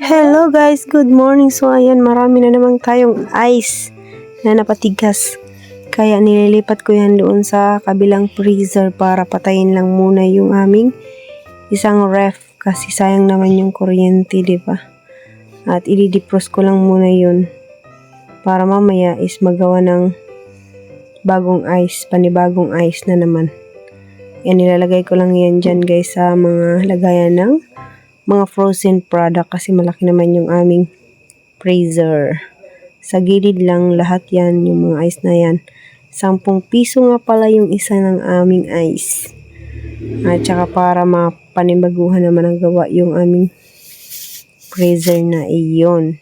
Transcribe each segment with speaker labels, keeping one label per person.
Speaker 1: Hello guys, good morning. So ayan, marami na naman tayong ice na napatigas. Kaya nililipat ko yan doon sa kabilang freezer para patayin lang muna yung aming isang ref kasi sayang naman yung kuryente, di ba? At i-defrost ko lang muna yun para mamaya is magawa ng bagong ice, panibagong ice na naman. Yan, nilalagay ko lang yan dyan guys sa mga lagayan ng mga frozen product kasi malaki naman yung aming freezer. Sa gilid lang lahat yan, yung mga ice na yan. Sampung piso nga pala yung isa ng aming ice. At saka para mapanibaguhan naman ang gawa yung aming freezer na iyon.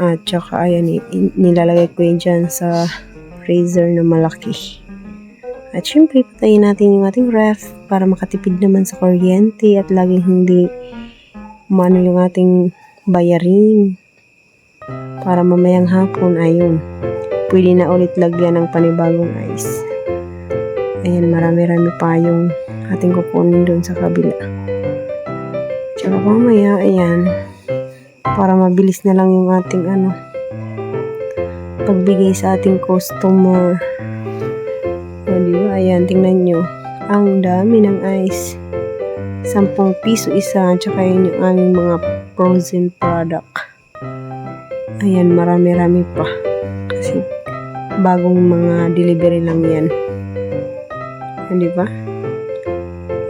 Speaker 1: At saka ayan, nilalagay ko yun dyan sa freezer na malaki. At syempre, patayin natin yung ating ref para makatipid naman sa kuryente at laging hindi umano yung ating bayarin. Para mamayang hapon, ayun, pwede na ulit lagyan ng panibagong ice. Ayan, marami-rami pa yung ating kukunin doon sa kabila. Tsaka mamaya, ayan, para mabilis na lang yung ating ano, pagbigay sa ating customer. O, di ba? Ayan, tingnan nyo. Ang dami ng ice. 10 piso isa. Tsaka yun yung aming mga frozen product. Ayan, marami-rami pa. Kasi bagong mga delivery lang yan. O, di ba?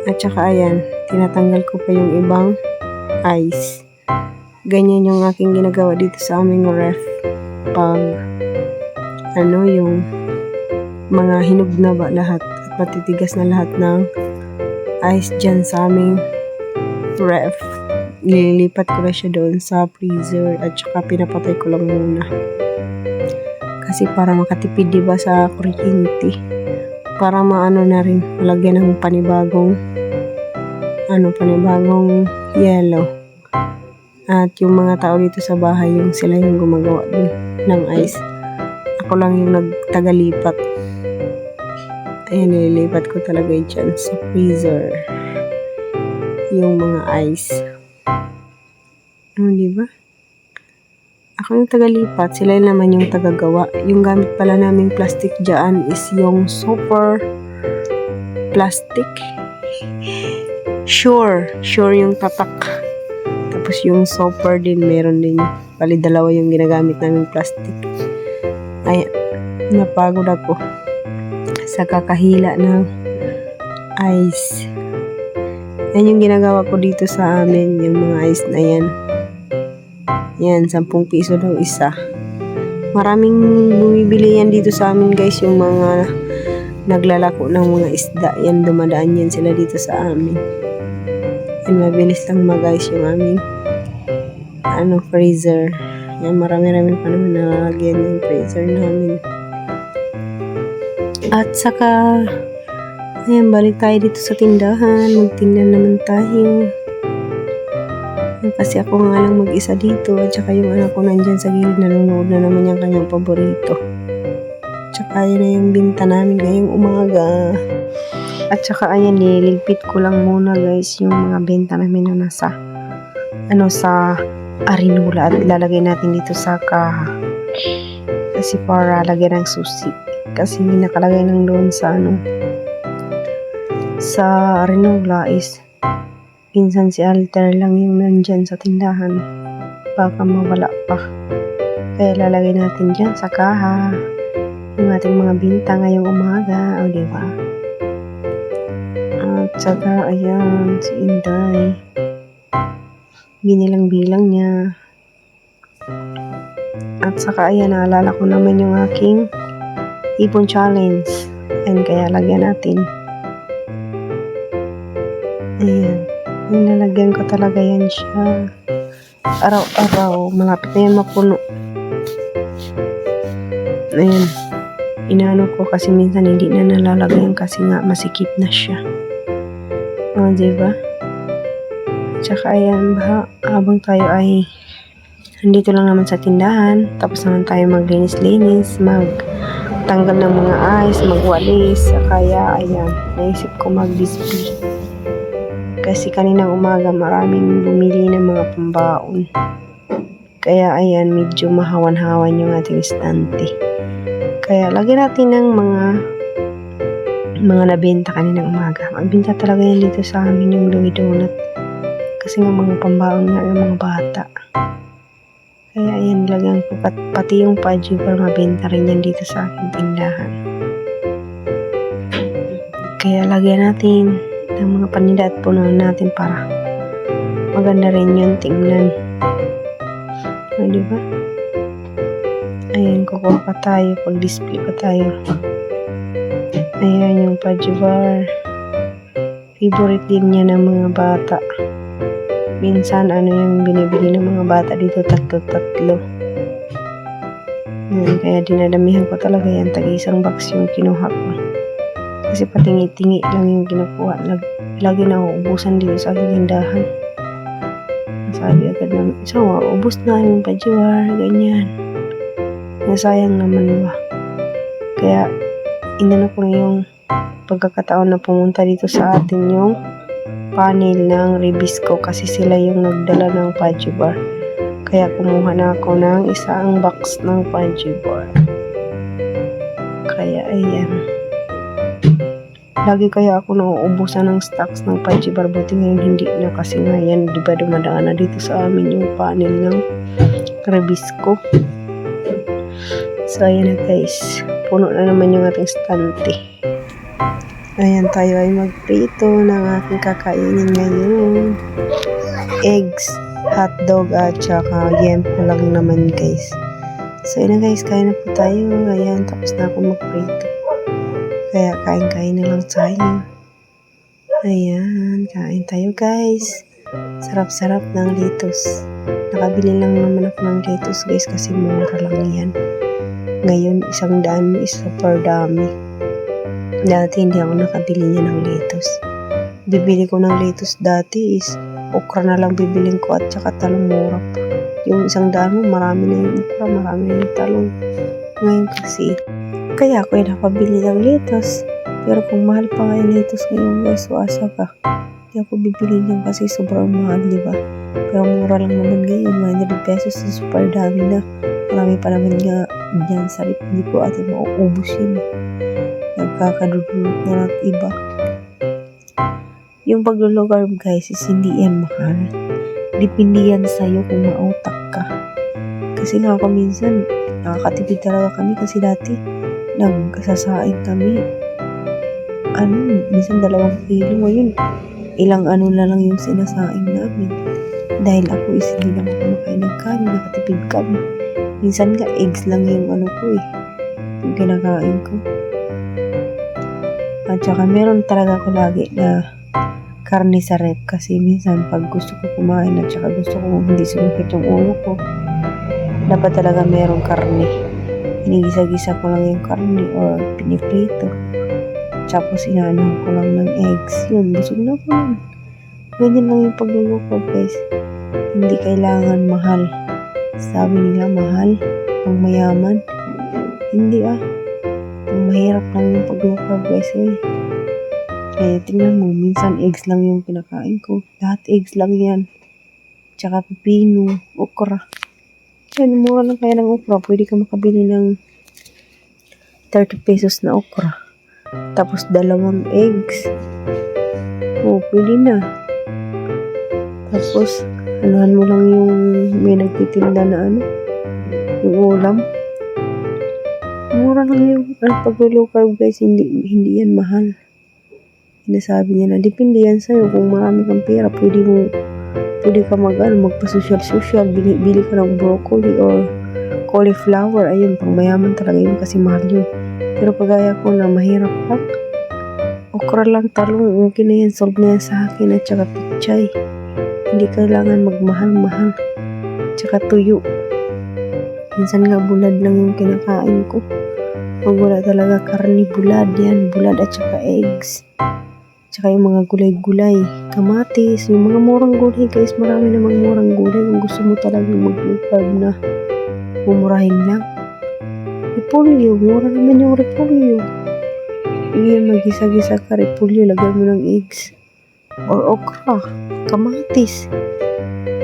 Speaker 1: At saka ayan, tinatanggal ko pa yung ibang ice. Ganyan yung aking ginagawa dito sa aming ref. Pag ano yung mga hinog na ba lahat at matitigas na lahat ng ice dyan sa aming ref. Nililipat ko na siya doon sa freezer at saka pinapatay ko lang muna. Kasi para makatipid diba sa kuryente. Para maano na rin, malagyan ng panibagong ano, panibagong yellow. At yung mga tao dito sa bahay, yung sila yung gumagawa dun ng ice. Ako lang yung nagtagalipat. Ayan, nililipat ko talaga yun dyan sa freezer. Yung mga ice. Ano, di ba? Ako yung tagalipat, sila yun naman yung tagagawa. Yung gamit pala naming plastic dyan is yung super plastic. Sure, sure yung tatak. Tapos yung super din, meron din. Bali, dalawa yung ginagamit naming plastic. Ay, napagod ako kakahila ng ice. Yan yung ginagawa ko dito sa amin, yung mga ice na yan. Yan, 10 piso daw isa. Maraming bumibili yan dito sa amin guys, yung mga naglalako ng mga isda. Yan, dumadaan yan sila dito sa amin. Yan, mabilis lang mag-ice yung aming ano, freezer. Yan, marami-rami pa naman nalagyan yung freezer namin. At saka, ayan, balik tayo dito sa tindahan. Magtinda naman tayo. Kasi ako nga lang mag-isa dito. At saka yung anak ko nandyan sa gilid, nanonood na naman yung kanyang paborito. Tsaka yun na yung binta namin ngayong umaga. At saka ayan, niligpit ko lang muna guys yung mga benta namin na nasa ano sa arinula at ilalagay natin dito sa kaha. Kasi para lagyan ng susi. Kasi nakalagay lang doon sa ano sa arinula is pinsan si Alter lang yung nandyan sa tindahan. Baka mawala pa. Kaya lalagay natin dyan sa kaha yung ating mga binta ngayong umaga. O, di ba? At saka, ayan, si Inday. Binilang-bilang niya. At saka, ayan, naalala ko naman yung aking ipon challenge. And kaya lagyan natin. Ayan. Nilalagyan ko talaga yan siya. Araw-araw. Malapit na yan mapuno. Ayan. Inaano ko kasi minsan hindi na nalalagyan kasi nga masikip na siya. O, diba? Tsaka ayan, ba, habang tayo ay nandito lang naman sa tindahan, tapos naman tayo maglinis-linis, mag tanggal ng mga ice, magwalis, kaya ayan, naisip ko mag-display. Kasi kaninang umaga maraming bumili ng mga pambaon. Kaya ayan, medyo mahawan-hawan yung ating estante. Kaya lagyan natin ng mga mga nabenta kaninang umaga. Magbenta talaga yan dito sa amin yung Louis Donut. Kasi nga mga pambaon nga ng mga bata. Kaya ayan, lagyan ko pat, pati yung Pudgy Bar mabenta rin yan dito sa aking tindahan. Kaya lagyan natin ng mga paninda at punuan natin para maganda rin yun tingnan. O, di ba? Ayan, kukuha pa tayo. Pag-display pa tayo. Ayan yung Pudgy Bar. Favorite din niya ng mga bata. Minsan, ano yung binibili ng mga bata dito, tatlo-tatlo. Ayan, kaya dinadamihan ko talaga yan. Tag isang box yung kinuha ko. Kasi patingi-tingi lang yung kinukuha. Lag, lagi na uubusan dito sa aking tindahan. Sabi agad ng isa, ubus na yung pajiwar, ganyan. Nasayang naman ba? Kaya, inano ko yung pagkakataon na pumunta dito sa atin yung panel ng Ribisco kasi sila yung nagdala ng Pudgy Bar. Kaya kumuha na ako ng isang box ng Pudgy Bar. Kaya ayan. Lagi kaya ako nauubusan ng stocks ng Pudgy Bar. Buti ngayon hindi na kasi nga yan, di ba dumadaan na dito sa amin yung panel ng Ribisco. So ayan na guys. Puno na naman yung ating stante. Ayan tayo ay magprito ng aking kakainin ngayon. Eggs, hotdog at saka yempo lang naman guys. So yun guys, kain na po tayo. Ayan, tapos na ako magprito. Kaya kain-kain na lang tayo. Ayan, kain tayo guys. Sarap-sarap ng lettuce. Nakabili lang naman ako ng lettuce guys kasi mura lang yan. Ngayon, isang daan is super dami. Dati hindi ako nakabili niya ng lettuce. Bibili ko ng lettuce dati is okra na lang bibiling ko at saka talong mura pa. Yung isang daan mo, marami na yung okra, marami na yung talong. Ngayon kasi, kaya ako ay nakabili ng lettuce. Pero kung mahal pa nga yung lettuce ngayon guys, wasa ka. Hindi ako bibili niyan kasi sobrang mahal, di ba? Pero mura lang naman ngayon, 100 pesos is super dami na. Marami pa naman nga dyan sa rip. Hindi ko ate mauubos. Nagkakadudulot na ng iba. Yung paglulugar guys is hindi yan mahal. Depende yan sa'yo kung mautak ka. Kasi nga ako minsan, nakakatipid talaga kami kasi dati nagsasaing kami. Ano, minsan dalawang kilo. Ngayon, ilang ano na lang yung sinasaing namin. Dahil ako is hindi naman kumakain ng kanin, nakatipid kami. Minsan nga, eggs lang yung ano ko eh. Yung kinakain ko. At saka meron talaga ako lagi na karne sa rep kasi minsan pag gusto ko kumain at saka gusto ko hindi sumakit yung ulo ko, dapat talaga merong karne. Inigisa-gisa ko lang yung karne or piniprito. Tapos inaano ko lang ng eggs. Yun, busog na po yun. Ganyan lang yung paglulukod guys. Hindi kailangan mahal. Sabi nila mahal, pang mayaman. Hindi ah. Mahirap lang yung paglukod guys eh. Eh, tingnan mo, minsan eggs lang yung kinakain ko. Lahat eggs lang yan. Tsaka pipino, okra. Yan, mura lang kaya ng okra. Pwede ka makabili ng 30 pesos na okra. Tapos dalawang eggs. Oh, pwede na. Tapos, anuhan mo lang yung may nagtitinda na ano, yung ulam. Mura lang yung ano, pag-local guys, hindi, hindi yan mahal. Sinasabi niya na, depende yan sa'yo. Kung marami kang pera, pwede mo, pwede ka mag, ano, magpa-social-social, bili, bili ka ng broccoli or cauliflower. Ayun, pang mayaman talaga yun kasi mahal yun. Pero pagaya ko na mahirap lang, okra lang, talong, okay na yan, solve na yan sa akin at saka pichay. Hindi kailangan magmahal-mahal. Tsaka tuyo. Minsan nga bulad lang yung kinakain ko. Pag wala talaga karni, bulad yan. Bulad at saka eggs. Tsaka yung mga gulay-gulay, kamatis, yung mga murang gulay guys, marami namang murang gulay kung gusto mo talagang mag-carb na mumurahin lang. Repolyo, mura naman yung repolyo. Yan, magisa-gisa ka repolyo, lagyan mo ng eggs. or okra, kamatis.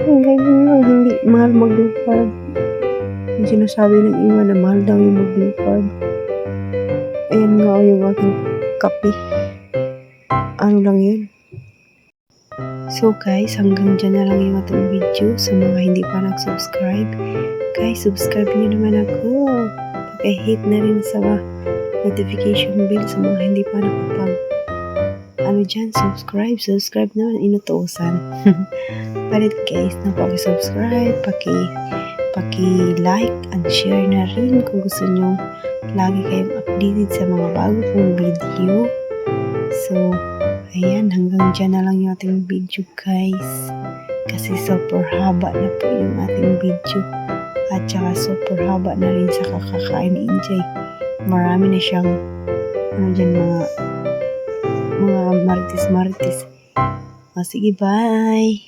Speaker 1: Yung ganyan lang, hindi mahal maglupad. Yung sinasabi ng iba na mahal daw yung maglupad. Ayan nga o yung aking kape. Ano lang yun? So guys, hanggang dyan na lang yung ating video. Sa mga hindi pa nag-subscribe, guys, subscribe nyo naman ako. Pag-hit na rin sa notification bell sa mga hindi pa nakapag ano dyan, subscribe, subscribe naman, inutusan. Palit guys, na paki-subscribe, paki, paki-like and share na rin kung gusto nyo lagi kayong updated sa mga bago kong video. So, ayan, hanggang dyan na lang yung ating video guys. Kasi super haba na po yung ating video. At saka super haba na rin sa kakakain ni Injay. Marami na siyang ano dyan, mga mga martis-martis. O, sige, bye!